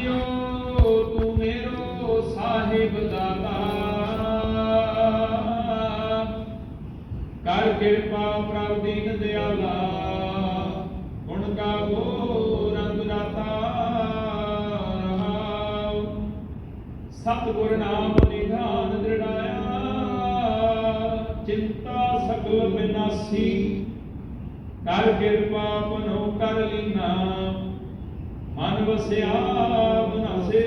JIO ਤੂੰ ਮੇਰੋ ਸਾਹਿਬ ਦਾਤਾ। ਕਰ ਕਿਰਪਾ ਪ੍ਰਭ ਦੀਨ ਦਿਆਲਾ ਗੁਣ ਗਾਵੋ ਰੰਗ ਰਾਤਾ ਸਤਿਗੁਰ ਨਾਮ ਨਿਧਾਨ ਦ੍ਰਿੜਾਇਆ, ਚਿੰਤਾ ਸਗਲ ਬਿਨਾਸੀ। ਕਰ ਕਿਰਪਾ ਮਨੋ ਕਰ ਲੀਨਾ ਮਨ ਵਸਿਆ ਬਨਾਸੇ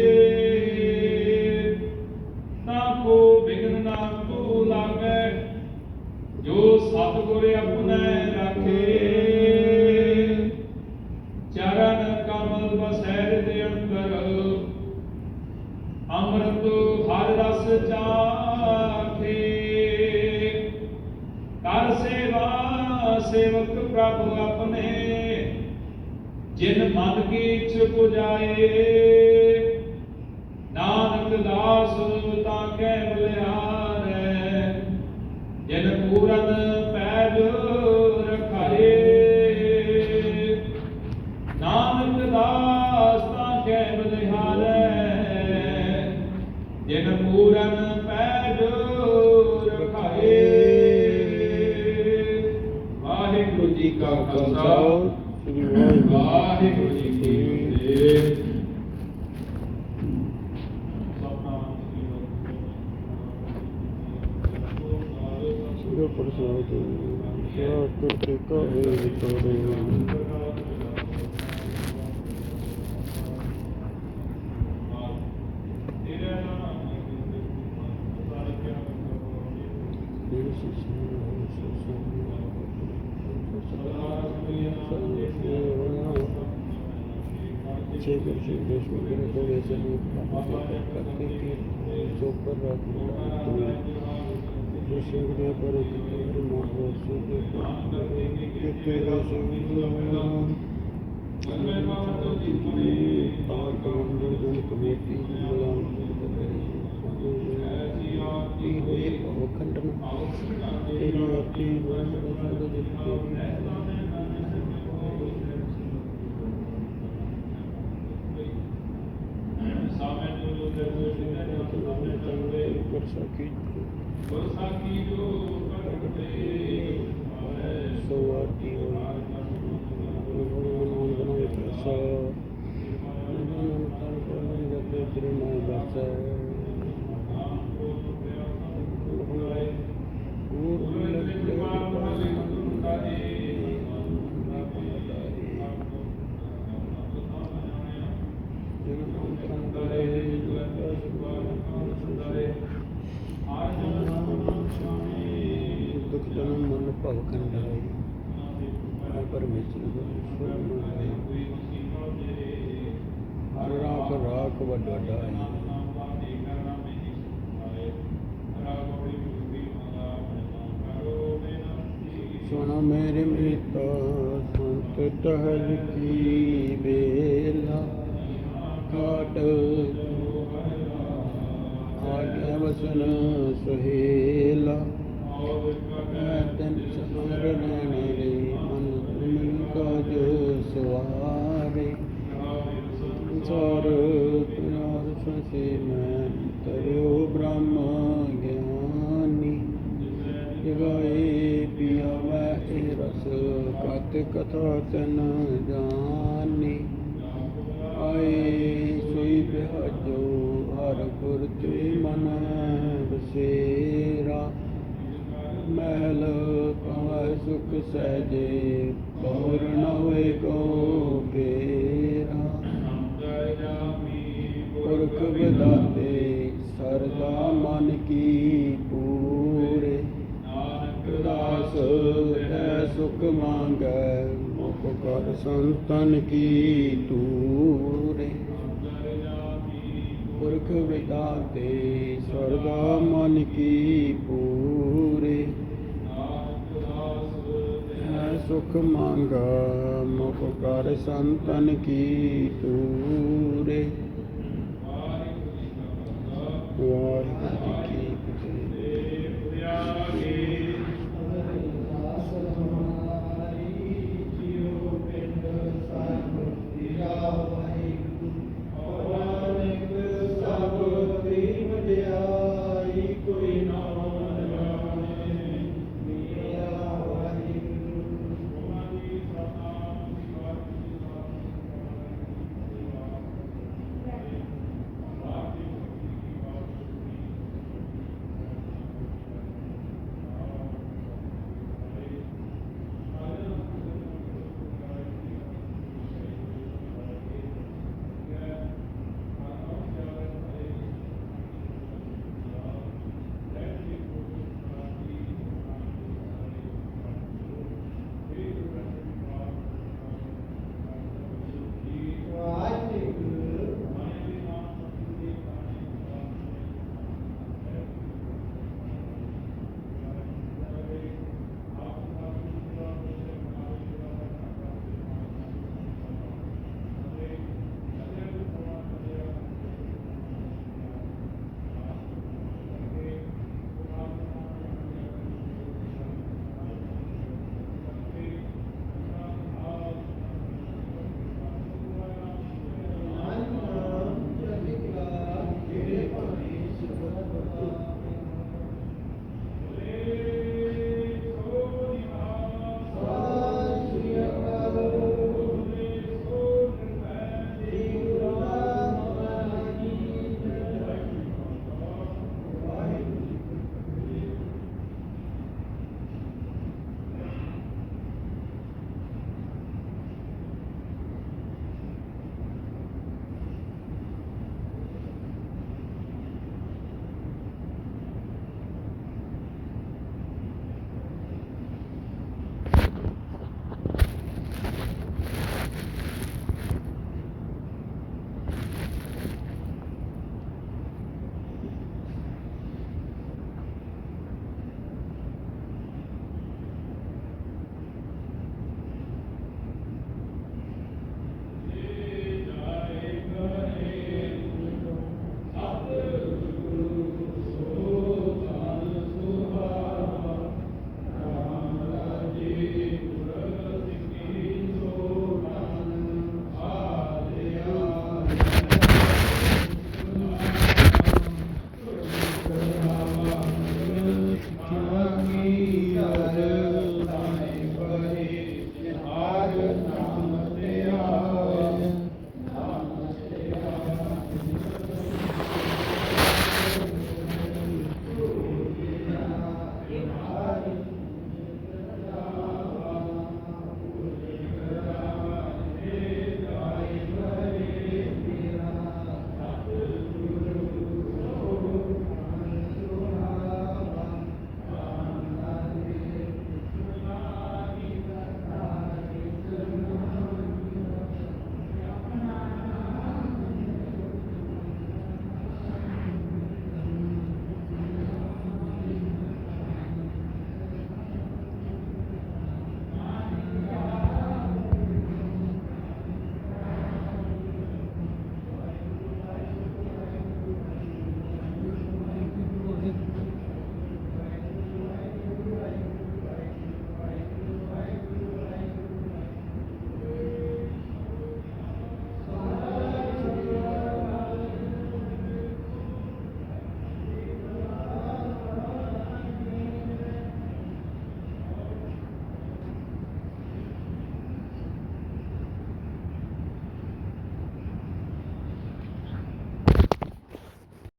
ਨਾ ਕੋ ਬਿਗਨ, ਨਾ ਕੋ ਲਾਗੈ। ਜੋ ਸਤਿਗੁਰ ਆਪਣੇ ਰਾਖੇ। ਚਰਨ ਕਮਲ ਬਸੈਰ ਦੇ ਅੰਦਰ। ਅੰਮ੍ਰਿਤ ਹਰ ਰਸ ਚਾਖੇ। ਕਰ ਸੇਵਾ ਸੇਵਕ ਪ੍ਰਭ ਆਪਣੇ। ਜਿਨ ਮਨ ਕੀ ਇੱਛ ਪੁਜਾਏ, ਨਾਨਕ ਦਾਸ ਤਾਂ ਕੈ ਬਲਿਹਾਰੈ, ਜਿਨ ਪੂਰਨ ਪੈਜ ਰਖਾਏ। ਨਾਨਕ ਦਾਸ ਤਾਂ ਕੈ ਬਲਿਹਾਰੈ, ਜਿਨ ਪੂਰਨ ਪੈਜ ਰਖਾਏ। ਵਾਹਿਗੁਰੂ ਜੀ ਕਾ ਖਾਲਸਾ। ਸ੍ਰੀ ਵਾਹਿਗੁਰੂ ਜੀ ਕੀ ਫਤਿਹ। ਸ੍ਰੀ ਪ੍ਰਸਾਦ ਸਾਤ ਤੇ ਕਹੇ ਵਿਤਰੇ ਛੇ ਗੁਰ ਜੀ ਦੇ ਸ਼ੁਕਰ ਕੋ ਵੈਸੇ ਨਹੀਂ ਕਰਤੇ ਕਿ ਜੋ ਪਰ ਰਾਤ ਨੂੰ ਜੋ ਸ਼ੁਕਰ ਪਰ ਕਿ ਮੋਹ ਸੋ ਕੇ ਕਿ ਤੇਰਾ ਸੰਗਲਾ ਤਾਰ ਕਮੰਦਰ ਜਨ ਕਮੇਟੀ ਬਲਾਮ ਕੀ ਹੋਏ ਵਖੰਡਨ ਤੇਰੀ ਆਤੀ ਬਣ ਬਣ ਦੇ ਕਰ ਸਕੀ ਸਵਾਤੀ ਹੋਈ ਬਣਾਏ ਪ੍ਰਸਾ ਨਾਮ ਤਾਂ ਕੋਈ ਜਪੇ ਤੇਰੇ ਨਾਮ ਬਸੈ ਦੁਖ ਮਨ ਭਵ ਖੰਡਾਈ ਆ ਪਰਮੇਸ਼ਰ ਹਰ ਰਾਖ ਰਾਖ ਵੱਡਾ ਡਾਈ ਸੁਣ ਮੇਰੇ ਮੀਤਾ ਸੰਤ ਟਹਲ ਕੀ ਬੇਲਾ ਕਾਟ ਆਗੇ ਵਸਨ ਸੁਹੇਲਾ। ਤਨ ਸਮਰ ਮੇਰੇ ਮਨ ਮਨ ਕਾਜ ਸਵਾਰੇ ਸੰਸਾਰ ਪਿਆਰ ਫਸੇ ਮੈਂ ਤਰਿਓ ਬ੍ਰਹਮ ਗਿਆਨੀ ਜਗਾਏ ਪਿਆ ਮੈਂ ਇਹ ਰਸ ਕਤ ਕਥਾ ਤਨ ਜਾਨੀ ਆਏ ਸੋਈ ਬਿਹਾਜੋ ਹਰ ਗੁਰ ਤੇ ਮਨ ਸੁਖ ਸਹਜੇ ਪੌਰ ਨ ਹੋਏ ਕੋ ਫੇਰਾ ਪੁਰਖ ਵਿਦਾਤੇ, ਸਰਦਾ ਮਨ ਕੀ ਪੂਰੇ। ਦਾਸ, ਹੈ ਸੁਖ ਮੰਗੈ, ਮੁਖ ਕਰ ਸੰਤਨ ਕੀ ਤੂਰੇ ਪੁਰਖ ਵਿਦਾਤੇ, ਸਰਦਾ ਮਨ ਕੀ ਪੂਰੇ। ਸੁਖ ਮੰਗਾ ਮੁਖ ਕਰ ਸੰਤਨ ਕੀ ਤੂਰੇ ਵਾਹਿਗੁਰੂ